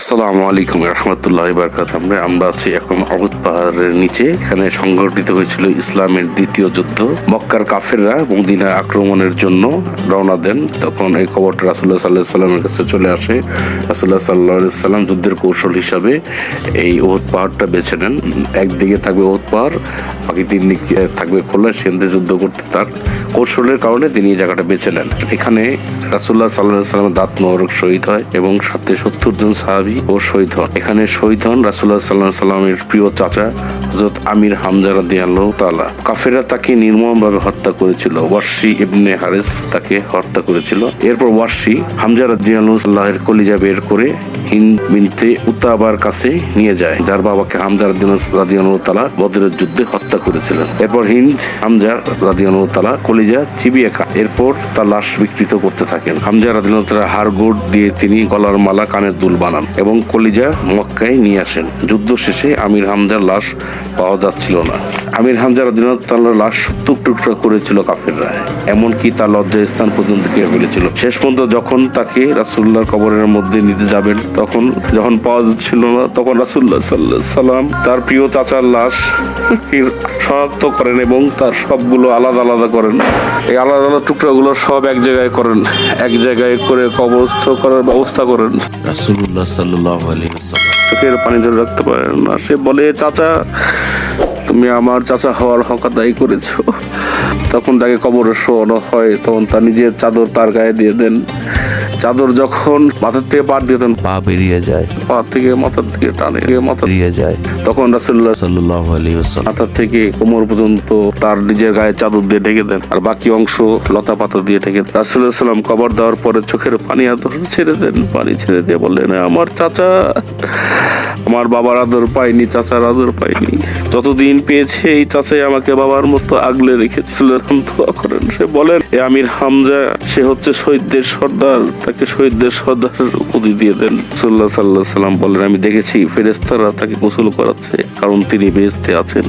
আসসালামু আলাইকুম রহমতুল্লাহ বারকাত। আমরা আমরা আছি এখন অবধ পাহাড়ের নিচে। এখানে সংগঠিত হয়েছিল ইসলামের দ্বিতীয় যুদ্ধ। মক্কার কাফেররা মদিনা আক্রমণের জন্য রওনা দেন। তখন এই খবরটা রাসুল্লাহ সাল্লাহ সাল্লামের কাছে চলে আসে। রাসুল্লাহ সাল্লাহ সাল্লাম যুদ্ধের কৌশল হিসাবে এই ওহদ পাহাড়টা বেছে নেন। একদিকে থাকবে ওহদ পাহাড়, বাকি তিন দিকে থাকবে খোলা সেন্দে যুদ্ধ করতে তার কৌশলের কারণে তিনি এই জায়গাটা বেছে নেন। এখানে রাসুল্লাহ সাল্লাহ সাল্লামের দাঁত মোহরক শহীদ হয় এবং সাথে সত্তর জন সাহাবি ও শহীদ হন। এখানে শহীদ হন রাসুল্লাহ সাল্লাহ সাল্লামের প্রিয় চাচা হজরত আমির হামজা রাদিয়াল্লাহু তাআলা। কাফেররা তাকে নির্মমভাবে হত্যা করেছিল। ওয়াসি ইবনে হারেস তাকে হত্যা করেছিল। এরপর ওয়াসি হামজা রাদিয়াল্লাহু কলিজা বের করে হিন্দ বিনতে উতাবার কাছে নিয়ে যায়। যার বাবাকে হামজা রাদিয়াল্লাহু তাআলা বদরের যুদ্ধে হত্যা করেছিলেন। এরপর হিন্দ হামজা রাদিয়াল্লাহু কলিজা চিবিয়ে খান এরপর তার লাশ বিকৃত করতে থাকেন। হামজা হাড় গোড় দিয়ে তিনি গলার মালা কানের দুল বানান এবং কলিজা মক্কায় নিয়ে আসেন। যুদ্ধ শেষে আমির হামজার লাশ পাওয়া যাচ্ছিল না। আমির হামজা তাআলার লাশ টুক টুকরা করেছিল কাফেররা। এমনকি তার লজ্জা স্থান পর্যন্ত কে ফেলেছিল। শেষ পর্যন্ত যখন তাকে রাসূলুল্লাহর কবরের মধ্যে নিতে যাবেন, তখন যখন পাওয়া যাচ্ছিল না, তখন রাসূলুল্লাহ সাল্লাল্লাহু আলাইহি সাল্লাম তার প্রিয় চাচার লাশ শনাক্ত করেন এবং তার সবগুলো আলাদা আলাদা করেন। এই আলাদা আলাদা টুকরাগুলো সব এক জায়গায় করেন। এক জায়গায় করে কবরস্থ করার ব্যবস্থা করেন। রাসূলুল্লাহ সাল্লাল্লাহু আলাইহি ওয়াসাল্লাম। চোখের পানি ধরে রাখতে পারেন না। সে বলে চাচা তুমি আমার চাচা হওয়ার হক আদায় করেছ। তখন তাকে কবরে শোয়ানো হয় তখন তার নিজের চাদর তার গায়ে দিয়ে দেন। চাদর যখন মাথার থেকে পার দিয়ে দেন পা বেরিয়ে যায়। পা থেকে মাথার দিকে টানে মাথা বেরিয়ে যায়। তখন রাসুল্লাহ আলাইহি মাথার থেকে কোমর পর্যন্ত তার নিজের গায়ে চাদর দিয়ে ঢেকে দেন আর বাকি অংশ লতা পাতা দিয়ে ঢেকে দেন। রাসুল্লাহ সাল্লাম কবর দেওয়ার পরে চোখের পানি আদর ছেড়ে দেন। পানি ছেড়ে দিয়ে বললেন আমার চাচা আমার বাবার আদর পাইনি, চাচার আদর পাইনি। যতদিন পেয়েছে এই চাচাই আমাকে বাবার মতো আগলে রেখেছিল, এরকম দোয়া করেন। সে বলেন, এ আমির হামজা, সে হচ্ছে শহীদদের সর্দার, তাকে শহীদদের সর্দার উপদি দিয়ে দেন। সাল্লাহ সাল্লাহ সাল্লাম বলেন, আমি দেখেছি ফেরেস্তারা তাকে গোসল করাচ্ছে, কারণ তিনি বেহেস্তে আছেন।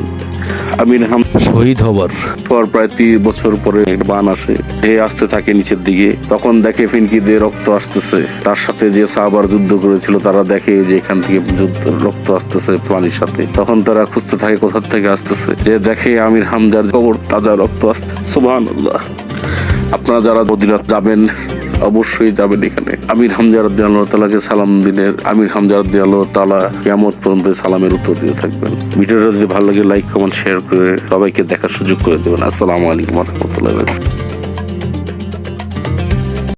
আমির হাম শহীদ হবার পর প্রায় তিরিশ বছর পরে বান আসে। ধেয়ে আসতে থাকে নিচের দিকে। তখন দেখে ফিনকি দিয়ে রক্ত আসতেছে। তার সাথে যে সাহাবার যুদ্ধ করেছিল তারা দেখে যে এখান থেকে যুদ্ধ রক্ত আসতেছে পানির সাথে। তখন তারা খুঁজতে থাকে কোথা থেকে আসতেছে। যে দেখে আমির হামজার কবর তাজা রক্ত আসতে সুবহান আপনারা যারা মদিনাত যাবেন অবশ্যই যাবেন এখানে। আমির হামজারদ্দি আল্লাহ তালাকে সালাম দিনের, আমির হামজারদ্দি আল্লাহ তালা কেমত পর্যন্ত সালামের উত্তর দিয়ে থাকবেন। ভিডিওটা যদি ভালো লাগে, লাইক, কমেন্ট, শেয়ার করে সবাইকে দেখার সুযোগ করে দেবেন। আসসালামু আলাইকুম রহমতুল্লাহ